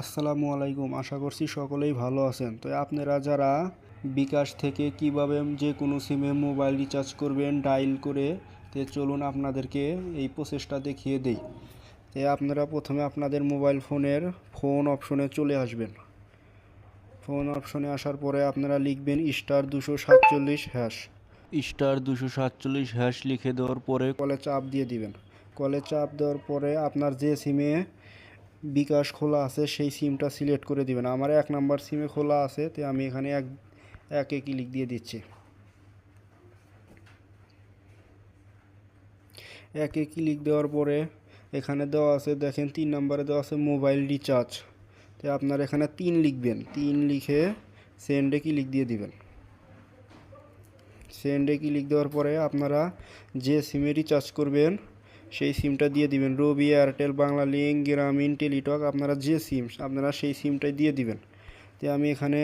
আসসালামু আলাইকুম। আশা করছি সকলেই ভালো আছেন। তো আপনারা যারা বিকাশ থেকে কীভাবে যে কোনো সিমে মোবাইল রিচার্জ করবেন ডাইল করে তে চলুন আপনাদেরকে এই প্রসেসটা দেখিয়ে দেই। তে আপনারা প্রথমে আপনাদের মোবাইল ফোনের ফোন অপশনে চলে আসবেন। ফোন অপশনে আসার পরে আপনারা লিখবেন স্টার দুশো সাতচল্লিশ হ্যাশ স্টার দুশো সাতচল্লিশ হ্যাশ লিখে দেওয়ার পরে কলে চাপ দিয়ে দিবেন। কলে চাপ দেওয়ার পরে আপনার যে সিমে বিকাশ খোলা আছে, সেই সিমটা সিলেক্ট করে দিবেন। আমার এক নাম্বার সিমে খোলা আছে, তো আমি এখানে এক, একে ক্লিক দিয়ে দিচ্ছি। একে ক্লিক দেওয়ার পরে এখানে দেওয়া আছে, দেখেন তিন নম্বরে দেওয়া আছে মোবাইল রিচার্জ। তো আপনার এখানে তিন লিখবেন। তিন লিখে সেন্ডে ক্লিক দিয়ে দিবেন। সেন্ডে ক্লিক দেওয়ার পরে আপনারা যে সিমে রিচার্জ করবেন সেই সিমটা দিয়ে দিবেন। Robi Airtel Banglalink Grameen Teletalk আপনারা যে সিম আপনারা সেই সিমটাই দিয়ে দিবেন। তো আমি এখানে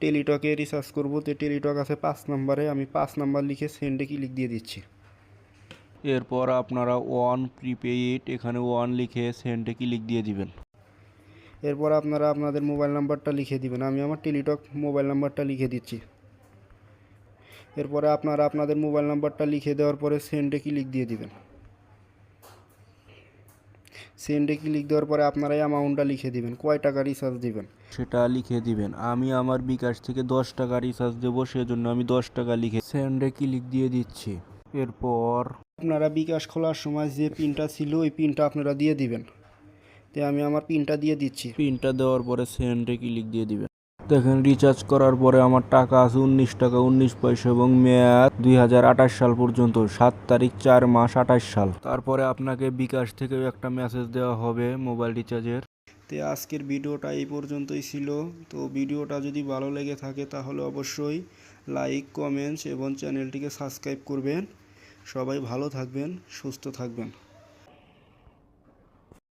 টেলিটকে রিচার্জ করব তো টেলিটক আছে পাঁচ নম্বরে আমি পাঁচ নাম্বার লিখে সেন্ডে ক্লিক দিয়ে দিচ্ছি। এরপর আপনারা ওয়ান প্রিপেইড এখানে ওয়ান লিখে সেন্টে ক্লিক দিয়ে দিবেন। এরপর আপনারা আপনাদের মোবাইল নাম্বারটা লিখে দিবেন। আমি আমার টেলিটক মোবাইল নাম্বারটা লিখে দিচ্ছি। এরপরে আপনারা আপনাদের মোবাইল নাম্বারটা লিখে দেওয়ার পরে সেন্ডে ক্লিক দিয়ে দিবেন। সেন্ডে ক্লিক দেওয়ার পরে আপনারাই অ্যামাউন্টটা লিখে দিবেন। কয় টাকা রিচার্জ দিবেন? সেটা লিখে দিবেন। আমি আমার বিকাশ থেকে দশ টাকা রিচার্জ দেবো সেজন্য আমি দশ টাকা লিখে সেন্ডে ক্লিক দিয়ে দিচ্ছি। এরপর আপনারা বিকাশ খোলার সময় যে পিনটা ছিল ওই পিনটা আপনারা দিয়ে দিবেন। তো আমি আমার পিনটা দিয়ে দিচ্ছি। পিনটা দেওয়ার পরে সেন্ডে ক্লিক দিয়ে দিবেন? দেখেন রিচার্জ করার পরে আমার টাকা আছে উনিশ টাকা, উনিশ পয়সা এবং মেয়াদ দুই হাজার আঠাশ সাল পর্যন্ত, সাত তারিখ চার মাস আঠাশ সাল। তারপরে আপনাকে বিকাশ থেকেও একটা মেসেজ দেওয়া হবে মোবাইল রিচার্জের তো আজকের ভিডিওটা এই পর্যন্তই ছিল। তো ভিডিওটা যদি ভালো লেগে থাকে তাহলে অবশ্যই লাইক কমেন্টস এবং চ্যানেলটিকে সাবস্ক্রাইব করবেন। সবাই ভালো থাকবেন, সুস্থ থাকবেন।